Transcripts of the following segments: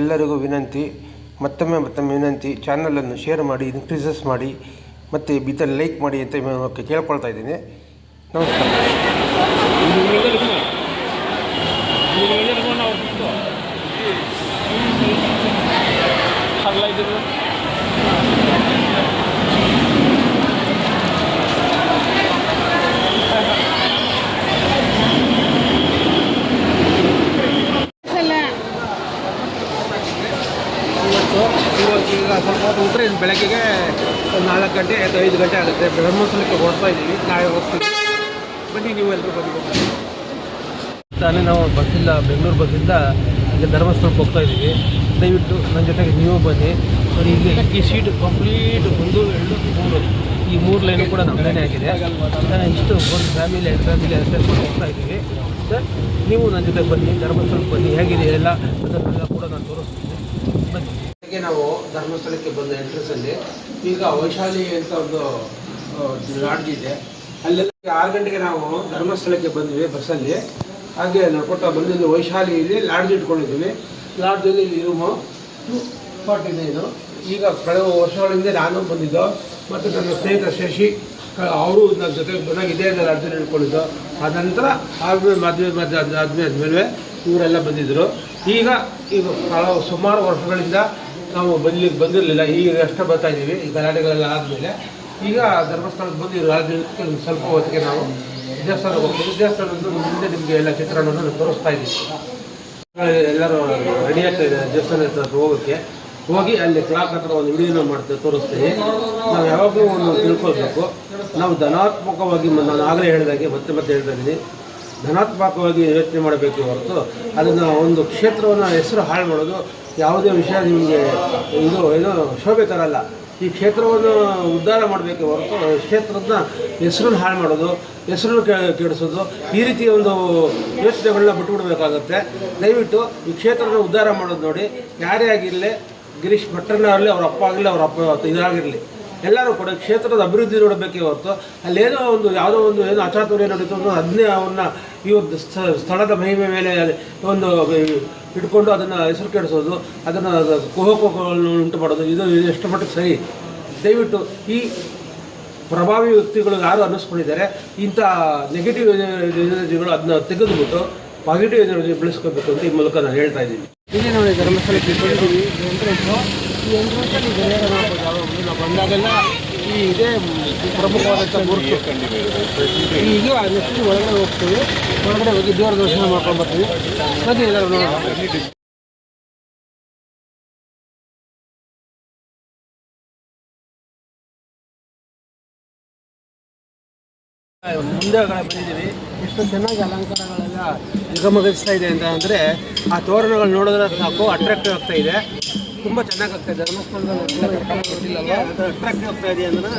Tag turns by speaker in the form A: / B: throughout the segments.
A: ಎಲ್ಲರಿಗೂ ವಿನಂತಿ, ಮತ್ತೊಮ್ಮೆ ಮತ್ತೊಮ್ಮೆ ವಿನಂತಿ ಚಾನಲನ್ನು ಶೇರ್ ಮಾಡಿ ಇನ್ಕ್ರೀಸಸ್ ಮಾಡಿ, ಮತ್ತು ಬಿದ್ದಲ್ಲಿ ಲೈಕ್ ಮಾಡಿ ಅಂತ ಕೇಳ್ಕೊಳ್ತಾ ಇದ್ದೀನಿ. ನಮಸ್ಕಾರ
B: ಅಲ್ಲ
C: ಇವತ್ತು ಇವಾಗ ಸ್ವಲ್ಪ ಹೊತ್ತು ಬಿಟ್ಟರೆ ಇನ್ನು ಬೆಳಗ್ಗೆಗೆ ಒಂದು ನಾಲ್ಕು ಗಂಟೆ ಅಥವಾ ಐದು ಗಂಟೆ ಆಗುತ್ತೆ. ಬ್ರಹ್ಮೋತ್ಸವಕ್ಕೆ ಹೋಗ್ತಾ ಇದ್ದೀವಿ. ನಾಳೆ ಹೋಗ್ತೀವಿ. ಬನ್ನಿ, ನೀವು ಎಲ್ಲರೂ ಬಂದು ತಾನೇ ನಾವು ಬಸ್ಸಿಂದ, ಬೆಂಗಳೂರು ಬಸ್ಸಿಂದ ಈಗ ಧರ್ಮಸ್ಥಳಕ್ಕೆ ಹೋಗ್ತಾ ಇದ್ದೀವಿ. ದಯವಿಟ್ಟು ನನ್ನ ಜೊತೆಗೆ ನೀವು ಬನ್ನಿ. ಇಲ್ಲಿ ಈ ಸೀಟ್ ಕಂಪ್ಲೀಟ್ ಒಂದು, ಎರಡು, ಮೂರು. ಈ ಮೂರು ಲೈನು ಕೂಡ ನಮ್ಮದೇ ಆಗಿದೆ. ನಾನು ಇಷ್ಟು ಒಂದು ಫ್ಯಾಮಿಲಿ ಎರಡು ಫ್ಯಾಮಿಲಿ ಅಂತ ಹೋಗ್ತಾ ಇದ್ದೀವಿ. ಸರ್, ನೀವು ನನ್ನ ಜೊತೆಗೆ ಬನ್ನಿ, ಧರ್ಮಸ್ಥಳಕ್ಕೆ ಬನ್ನಿ. ಹೇಗಿದೆ ಎಲ್ಲ? ಅದನ್ನೆಲ್ಲ ಕೂಡ ನಾನು ತೋರಿಸ್ತೀನಿ. ಧರ್ಮಸ್ಥಳಕ್ಕೆ ಬಂದ ಎಂಟ್ರೆನ್ಸಲ್ಲಿ ಈಗ ವೈಶಾಲಿ ಅಂತ ಒಂದು ಲಾಡ್ಜ್ ಇದೆ. ಅಲ್ಲೆಲ್ಲ ಆರು ಗಂಟೆಗೆ ನಾವು ಧರ್ಮಸ್ಥಳಕ್ಕೆ ಬಂದ್ವಿ ಬಸ್ಸಲ್ಲಿ ಹಾಗೆ ನಡ್ಕೊತಾ ಬಂದಿದ್ದು ವೈಶಾಲಿ ಇಲ್ಲಿ ಲಾಡ್ಜ್ ಇಟ್ಕೊಂಡಿದ್ದೀವಿ ಲಾಡ್ಜಲ್ಲಿ ರೂಮು ಫಾರ್ಟಿ ನೈನು ಈಗ ಕಳೆದ ವರ್ಷಗಳಿಂದ ನಾನು ಬಂದಿದ್ದು ಮತ್ತು ನನ್ನ ಸ್ನೇಹಿತ ಶಶಿ ಅವರು ನನ್ನ ಜೊತೆ ಬಂದಾಗ ಇದೇ ಲಾಡ್ಜಲ್ಲಿ ಇಟ್ಕೊಂಡಿದ್ದು. ಆ ನಂತರ ಆದ್ಮೇಲೆ ಮದುವೆ ಮದುವೆ ಆದ್ಮೇಲೆ ಆದಮೇಲೆ ಇವರೆಲ್ಲ ಬಂದಿದ್ದರು ಈಗ ಈಗ ಸುಮಾರು ವರ್ಷಗಳಿಂದ ನಾವು ಬಂದ್ಲಿಕ್ಕೆ ಬಂದಿರಲಿಲ್ಲ. ಈಗ ಅಷ್ಟೇ ಬರ್ತಾ ಇದ್ದೀವಿ. ಈ ಗಲಾಟೆಗಳೆಲ್ಲ ಆದಮೇಲೆ ಈಗ ಧರ್ಮಸ್ಥಳಕ್ಕೆ ಬಂದು ರಾಜ್ಯಕ್ಕೆ ಸ್ವಲ್ಪ ಹೊತ್ತಿಗೆ ನಾವು ದೇವಸ್ಥಾನಕ್ಕೆ ಹೋಗ್ತೀವಿ. ದೇವಸ್ಥಾನದ ಮುಂದೆ ನಿಮಗೆ ಎಲ್ಲ ಚಿತ್ರಣವನ್ನು ತೋರಿಸ್ತಾ ಇದ್ದೀವಿ ಎಲ್ಲರೂ ರೆಡಿ ಆಗ್ತಾ ಇದ್ದಾರೆ ದೇವಸ್ಥಾನ ಹತ್ರ ಹೋಗೋಕ್ಕೆ. ಹೋಗಿ ಅಲ್ಲಿ ಕ್ಲಾಕ್ ಹತ್ರ ಒಂದು ವಿಡಿಯೋನ ಮಾಡ್ತೇವೆ ತೋರಿಸ್ತೀವಿ ನಾವು ಯಾವಾಗಲೂ ಒಂದು ತಿಳ್ಕೊಳ್ಬೇಕು. ನಾವು ಧನಾತ್ಮಕವಾಗಿ ನಾನು ಆಗಲೇ ಹೇಳಿದಾಗೆ ಮತ್ತೆ ಮತ್ತೆ ಹೇಳ್ತಾ ಇದ್ದೀನಿ. ಧನಾತ್ಮಕವಾಗಿ ಯೋಚನೆ ಮಾಡಬೇಕು ಹೊರತು ಅದನ್ನು ಒಂದು ಕ್ಷೇತ್ರವನ್ನು ಹೆಸರು ಹಾಳು ಮಾಡೋದು ಯಾವುದೇ ವಿಷಯ ನಿಮಗೆ ಇದು ಏನು ಶೋಭೆ ತರಲ್ಲ. ಈ ಕ್ಷೇತ್ರವನ್ನು ಉದ್ಧಾರ ಮಾಡಬೇಕು ಹೊರತು ಕ್ಷೇತ್ರದ ಹೆಸರನ್ನು ಹಾಳು ಮಾಡೋದು, ಹೆಸರನ್ನು ಕೆಡಿಸೋದು ಈ ರೀತಿಯ ಒಂದು ಯೋಚನೆಗಳನ್ನ ಬಿಟ್ಟುಬಿಡ್ಬೇಕಾಗತ್ತೆ. ದಯವಿಟ್ಟು ಈ ಕ್ಷೇತ್ರನ ಉದ್ಧಾರ ಮಾಡೋದು ನೋಡಿ. ಯಾರೇ ಆಗಿರಲಿ, ಗಿರೀಶ್ ಭಟ್ರನ್ನಾಗಲಿ ಅವ್ರ ಅಪ್ಪ ಆಗಲಿ, ಅವ್ರ ಅಪ್ಪ ಇದಾಗಿರಲಿ. ಎಲ್ಲರೂ ಕೂಡ ಕ್ಷೇತ್ರದ ಅಭಿವೃದ್ಧಿ ನೋಡಬೇಕೇ ಹೊರತು ಅಲ್ಲೇನೋ ಒಂದು, ಯಾವುದೋ ಒಂದು ಏನೋ ಅಚಾತುರ್ಯ ನಡೀತು ಅದನ್ನೇ ಅವನ್ನ ಈ ಒಂದು ಸ್ಥ- ಸ್ಥಳದ ಮಹಿಮೆ ಮೇಲೆ ಒಂದು ಇಟ್ಕೊಂಡು ಅದನ್ನು ಹೆಸರು ಕೆಡಿಸೋದು, ಅದನ್ನು ಕುಹಕಗಳನ್ನು ಉಂಟು ಮಾಡೋದು, ಇದು ಎಷ್ಟು ಮಟ್ಟಿಗೆ ಸರಿ? ದಯವಿಟ್ಟು ಈ ಪ್ರಭಾವಿ ವ್ಯಕ್ತಿಗಳು ಯಾರು ಅನ್ನಿಸ್ಕೊಂಡಿದ್ದಾರೆ, ಇಂಥ ನೆಗೆಟಿವ್ ಎನರ್ಜಿಗಳು ಅದನ್ನ ತೆಗೆದುಬಿಟ್ಟು ಪಾಸಿಟಿವ್ ಎನರ್ಜಿ ಬೆಳೆಸ್ಕೋಬೇಕು ಅಂತ ಈ ಮೂಲಕ ನಾನು ಹೇಳ್ತಾ ಇದ್ದೀನಿ. ಇಲ್ಲಿ ಈ ಯಂತ್ರ ಬಂದಾಗೆಲ್ಲ ಈ ಇದೇ ಪ್ರಮುಖವಾದಂಥ ಮೂರ್ತಿ ಈಗ ನೆಕ್ಸ್ಟ್ ಒಳಗಡೆ ಹೋಗ್ತೀವಿ. ಒಳಗಡೆ ಹೋಗಿ ದೇವರ ದರ್ಶನ ಮಾಡ್ಕೊಂಡು ಬರ್ತೀವಿ. ಬನ್ನಿ ಎಲ್ಲರೂ ನೋಡೋಣ. ಮುಂದೆಗಡೆ ಬಂದಿದ್ದೀವಿ. ಎಷ್ಟು ಚೆನ್ನಾಗಿ ಅಲಂಕಾರಗಳೆಲ್ಲ ನಿಗಮಗಿಸ್ತಾ ಇದೆ ಅಂತ ಅಂದರೆ ಆ ತೋರಣಗಳು ನೋಡಿದ್ರೆ ಸಾಕು ಅಟ್ರಾಕ್ಟಿವ್ ಆಗ್ತಾ ಇದೆ. ತುಂಬ ಚೆನ್ನಾಗಿ ಆಗ್ತಾ ಇದೆ. ಧರ್ಮಸ್ಥಳದಲ್ಲಿ ಇದೆ ಅಂದರೆ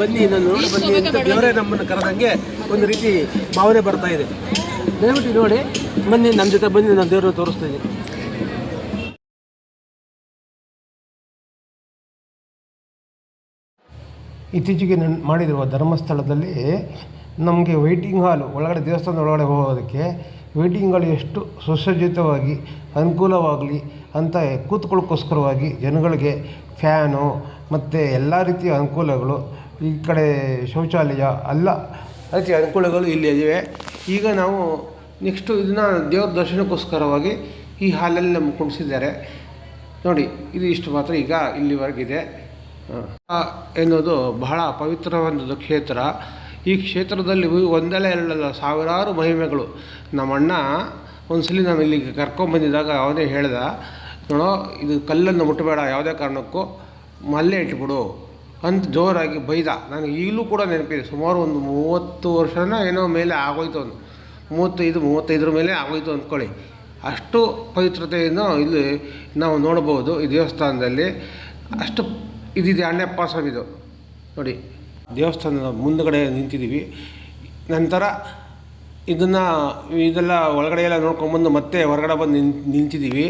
C: ಬನ್ನಿ ನಾನು ನೋಡಿ ಬನ್ನಿ ಅಂತ ದೇವರೇ ನಮ್ಮನ್ನು ಕರೆದಂಗೆ ಒಂದು ರೀತಿ ಭಾವನೆ ಬರ್ತಾ ಇದೆ. ದಯವಿಟ್ಟು ನೋಡಿ ಬನ್ನಿ ನಮ್ಮ ಜೊತೆ ಬನ್ನಿ ನಾನು ದೇವರನ್ನು ತೋರಿಸ್ತಾ ಇದ್ದೀನಿ.
A: ಇತ್ತೀಚೆಗೆ ನಾನು ಮಾಡಿರುವ ಧರ್ಮಸ್ಥಳದಲ್ಲಿ ನಮಗೆ ವೆಯ್ಟಿಂಗ್ ಹಾಲು ಒಳಗಡೆ ದೇವಸ್ಥಾನದ ಒಳಗಡೆ ಹೋಗೋದಕ್ಕೆ ವೆಯ್ಟಿಂಗ್ ಹಾಲ್ ಎಷ್ಟು ಸುಸಜ್ಜಿತವಾಗಿ ಅನುಕೂಲವಾಗಲಿ ಅಂತ ಕೂತ್ಕೊಳ್ಳೋಕ್ಕೋಸ್ಕರವಾಗಿ ಜನಗಳಿಗೆ ಫ್ಯಾನು ಮತ್ತು ಎಲ್ಲ ರೀತಿಯ ಅನುಕೂಲಗಳು ಈ ಕಡೆ ಶೌಚಾಲಯ ಎಲ್ಲ ರೀತಿಯ ಅನುಕೂಲಗಳು ಇಲ್ಲಿ ಇವೆ. ಈಗ ನಾವು ನೆಕ್ಸ್ಟು ಇದನ್ನು ದೇವ್ರ ದರ್ಶನಕ್ಕೋಸ್ಕರವಾಗಿ ಈ ಹಾಲಲ್ಲಿ ನಮ್ಗೆ ಕುಣಿಸಿದ್ದಾರೆ. ನೋಡಿ, ಇದು ಇಷ್ಟು ಮಾತ್ರ ಈಗ ಇಲ್ಲಿವರೆಗಿದೆ ಎನ್ನುವುದು ಬಹಳ ಪವಿತ್ರವಾದ ಕ್ಷೇತ್ರ. ಈ ಕ್ಷೇತ್ರದಲ್ಲಿ ಒಂದಲ್ಲ ಎರಡಲ್ಲ, ಸಾವಿರಾರು ಮಹಿಮೆಗಳು. ನಮ್ಮಣ್ಣ ಒಂದ್ಸಲಿ ನಾನು ಇಲ್ಲಿಗೆ ಕರ್ಕೊಂಬಂದಿದ್ದಾಗ ಅವನೇ ಹೇಳ್ದ, ನೋಡೋ, ಇದು ಕಲ್ಲನ್ನು ಮುಟ್ಟಬೇಡ ಯಾವುದೇ ಕಾರಣಕ್ಕೂ. ಮಲ್ಲೆ ಇಟ್ಬಿಡು ಅಂತ ಜೋರಾಗಿ ಬೈದ. ನನಗೆ ಈಗಲೂ ಕೂಡ ನೆನಪಿದೆ. ಸುಮಾರು ಒಂದು ಮೂವತ್ತು ವರ್ಷನ ಏನೋ ಮೇಲೆ ಆಗೋಯ್ತು ಅಂತ ಮೂವತ್ತೈದು, ಮೂವತ್ತೈದರ ಮೇಲೆ ಆಗೋಯ್ತು ಅಂದ್ಕೊಳ್ಳಿ. ಅಷ್ಟು ಪವಿತ್ರತೆಯನ್ನು ಇಲ್ಲಿ ನಾವು ನೋಡ್ಬೋದು ಈ ದೇವಸ್ಥಾನದಲ್ಲಿ. ಅಷ್ಟು ಇದಿದೆ ಅಣ್ಣಪ್ಪ ಸ್ವಾಮಿದು ನೋಡಿ, ದೇವಸ್ಥಾನದ ಮುಂದುಗಡೆ ನಿಂತಿದ್ದೀವಿ. ನಂತರ ಇದನ್ನು, ಇದೆಲ್ಲ ಒಳಗಡೆ ಎಲ್ಲ ನೋಡ್ಕೊಂಬಂದು ಮತ್ತೆ ಹೊರಗಡೆ ಬಂದು ನಿಂತಿದ್ದೀವಿ.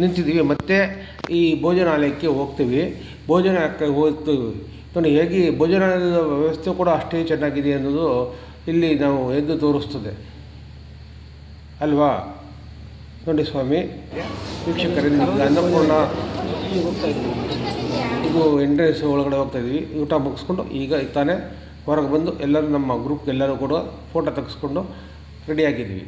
A: ನಿಂತಿದ್ದೀವಿ. ಮತ್ತೆ ಈ ಭೋಜನಾಲಯಕ್ಕೆ ಹೋಗ್ತೀವಿ. ಭೋಜನಕ್ಕೆ ಹೋಗ್ತೀವಿ. ನೋಡಿ, ಹೇಗೆ ಭೋಜನಾಲಯದ ವ್ಯವಸ್ಥೆ ಕೂಡ ಅಷ್ಟೇ ಚೆನ್ನಾಗಿದೆ ಅನ್ನೋದು ಇಲ್ಲಿ ನಾವು ಎದ್ದು ತೋರಿಸ್ತದೆ. ಅಲ್ವಾ?
C: ನೋಡಿ ಸ್ವಾಮಿ ವೀಕ್ಷಕರಿಂದ ಅನ್ನಪೂರ್ಣ ಇದು ಎಂಟ್ರೆನ್ಸ್ ಒಳಗಡೆ ಹೋಗ್ತಾ ಇದ್ದೀವಿ. ಊಟ ಮುಗಿಸ್ಕೊಂಡು ಈಗ ತಾನೇ ಹೊರಗೆ ಬಂದು ಎಲ್ಲರೂ ನಮ್ಮ ಗ್ರೂಪ್ಗೆಲ್ಲರೂ ಕೂಡ ಫೋಟೋ ತೆಗೆಸ್ಕೊಂಡು ರೆಡಿಯಾಗಿದ್ದೀವಿ